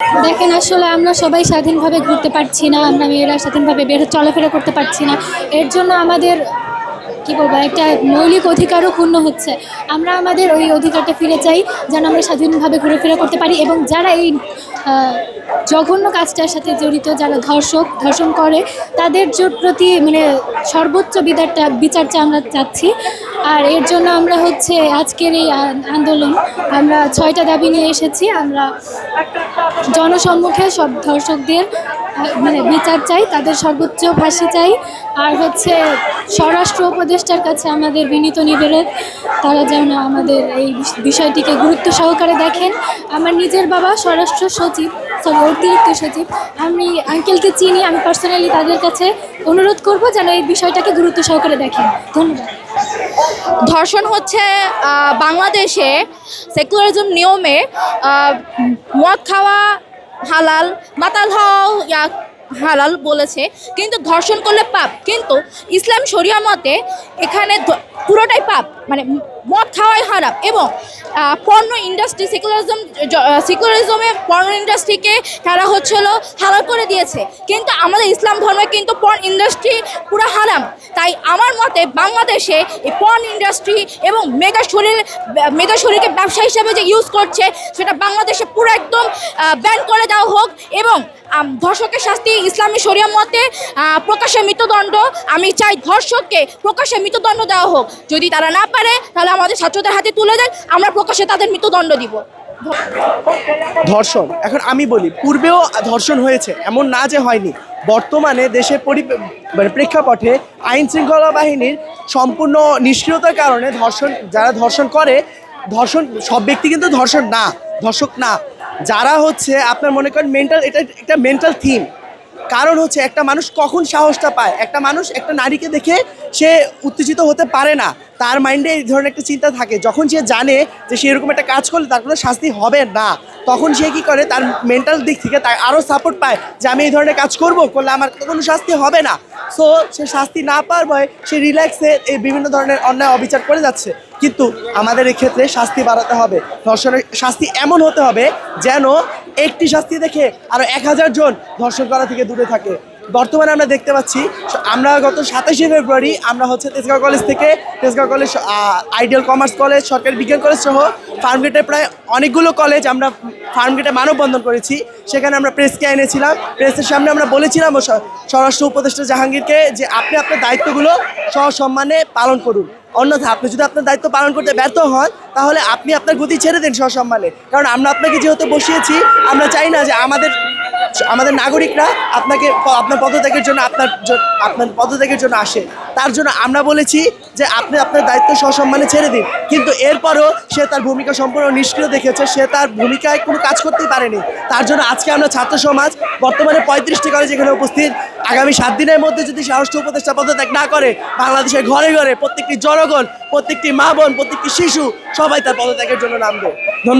দেখেন, আসলে আমরা সবাই স্বাধীনভাবে ঘুরতে পারছি না, আমরা মেয়েরা স্বাধীনভাবে বের, চলাফেরা করতে পারছি না। এর জন্য আমাদের, কি বলব, একটা মৌলিক অধিকারও ক্ষুণ্ণ হচ্ছে। আমরা আমাদের ওই অধিকারটা ফিরে চাই যেন আমরা স্বাধীনভাবে ঘুরেফেরা করতে পারি এবং যারা এই জঘন্য কাজটার সাথে জড়িত যারা ধর্ষক, ধর্ষণ করে, তাদের প্রতি মানে সর্বোচ্চ বিদারটা বিচারটা আমরা চাচ্ছি। আর এর জন্য আমরা হচ্ছে আজকের এই আন্দোলন, আমরা ছয়টা দাবি নিয়ে এসেছি। আমরা জনসম্মুখে সব ধর্ষকদের মানে বিচার চাই, তাদের সর্বোচ্চ ফাঁসি চাই। আর হচ্ছে স্বরাষ্ট্র উপদেষ্টার কাছে আমাদের বিনীত নিবেদন, তারা যেন আমাদের এই বিষয়টিকে গুরুত্ব সহকারে দেখেন। আমার নিজের বাবা স্বরাষ্ট্র সচিব। সরি অতিরিক্ত সচিব, আমি আঙ্কেলকে চিনি, আমি পার্সোনালি তাদের কাছে অনুরোধ করব যেন এই বিষয়টাকে গুরুত্ব সহকারে দেখেন। ধন্যবাদ। ধর্ষণ হচ্ছে বাংলাদেশে সেকুলারিজম নিয়মে মদ খাওয়া হালাল, মাতাল হওয়াও ইয়া হালাল বলেছে, কিন্তু ধর্ষণ করলে পাপ। কিন্তু ইসলাম শরিয়া মতে এখানে পুরোটাই পাপ। মানে মদ খাওয়াই হারাম এবং পর্ন ইন্ডাস্ট্রি সেকুলারিজম সেকুলারিজমে পর্ণ ইন্ডাস্ট্রিকে তারা হচ্ছিল হালাল করে দিয়েছে। কিন্তু আমাদের ইসলাম ধর্মে কিন্তু পর্ন ইন্ডাস্ট্রি পুরো হারাম। তাই আমার মতে বাংলাদেশে এই পর্ন ইন্ডাস্ট্রি এবং মেগা শরীর মেগা শরীরকে ব্যবসা হিসেবে যে ইউজ করছে, সেটা বাংলাদেশে পুরো একদম ব্যান করে দেওয়া হোক এবং ধর্ষকের শাস্তি ইসলামী শরিয়া মতে প্রকাশ্যে মৃত্যুদণ্ড। আমি চাই ধর্ষককে প্রকাশ্যে মৃত্যুদণ্ড দেওয়া হোক। যদি তারা না পারে, তাহলে আমাদের ছাত্রদের হাতে তুলে দেয় আমরা প্রকাশ্যে তাদের মৃত্যুদণ্ড দিব। ধর্ষণ, এখন আমি বলি, পূর্বেও ধর্ষণ হয়েছে, এমন না যে হয়নি। বর্তমানে দেশের পরি মানে প্রেক্ষাপটে আইন শৃঙ্খলা বাহিনীর সম্পূর্ণ নিষ্ক্রিয়তার কারণে ধর্ষণ, যারা ধর্ষণ করে, ধর্ষণ, সব ব্যক্তি কিন্তু ধর্ষণ না, ধর্ষক না। যারা হচ্ছে আপনার মনে করেন মেন্টাল এটা একটা মেন্টাল থিম কারণ হচ্ছে একটা মানুষ কখন সাহসটা পায়? একটা মানুষ একটা নারীকে দেখে সে উত্তেজিত হতে পারে না। তার মাইন্ডে এই ধরনের একটা চিন্তা থাকে। যখন সে জানে যে সে এরকম একটা কাজ করলে তার কোনো শাস্তি হবে না, তখন সে কি করে? তার মেন্টাল দিক থেকে তার আরও সাপোর্ট পায় যে আমি এই ধরনের কাজ করব, করলে আমার কোনো শাস্তি হবে না। সো সে শাস্তি না পাওয়ার ভয়ে সে রিল্যাক্সে এই বিভিন্ন ধরনের অন্যায় অবিচার করে যাচ্ছে। কিন্তু আমাদের এক্ষেত্রে শাস্তি বাড়াতে হবে। ধর্ষণের শাস্তি এমন হতে হবে যেন একটি শাস্তি দেখে আরও এক হাজার জন ধর্ষণ করা থেকে দূরে থাকে। বর্তমানে আমরা দেখতে পাচ্ছি, আমরা গত সাতাশে ফেব্রুয়ারি আমরা হচ্ছে তেজগাঁও কলেজ থেকে, Tejgaon college ideal commerce college, সরকারি বিজ্ঞান কলেজ সহ ফার্মগেটের প্রায় অনেকগুলো কলেজ আমরা ফার্মগেটে মানববন্ধন করেছি। সেখানে আমরা প্রেসকে এনেছিলাম। প্রেসের সামনে আমরা বলেছিলাম স্বরাষ্ট্র উপদেষ্টা জাহাঙ্গীরকে যে আপনি আপনার দায়িত্বগুলো সসম্মানে পালন করুন। অন্যথা আপনি যদি আপনার দায়িত্ব পালন করতে ব্যর্থ হন, তাহলে আপনি আপনার গতি ছেড়ে দিন সসম্মানে। কারণ আমরা আপনাকে যেহেতু বসিয়েছি, আমরা চাই না যে আমাদের আমাদের নাগরিকরা আপনাকে আপনার পদত্যাগের জন্য আপনার আপনার পদত্যাগের জন্য আসে। তার জন্য আমরা বলেছি যে আপনি আপনার দায়িত্ব সসম্মানে ছেড়ে দিন। কিন্তু এরপরও সে তার ভূমিকা সম্পূর্ণ নিষ্ক্রিয় দেখেছে। সে তার ভূমিকায় কোনো কাজ করতেই পারেনি। তার জন্য আজকে আমরা ছাত্র সমাজ বর্তমানে পঁয়ত্রিশটি কলেজ এখানে উপস্থিত। আগামী সাত দিনের মধ্যে যদি স্বরাষ্ট্র উপদেষ্টা পদত্যাগ না করে, বাংলাদেশের ঘরে ঘরে প্রত্যেকটি জনগণ, প্রত্যেকটি মা বোন, প্রত্যেকটি শিশু সবাই তার পদত্যাগের জন্য নামবে।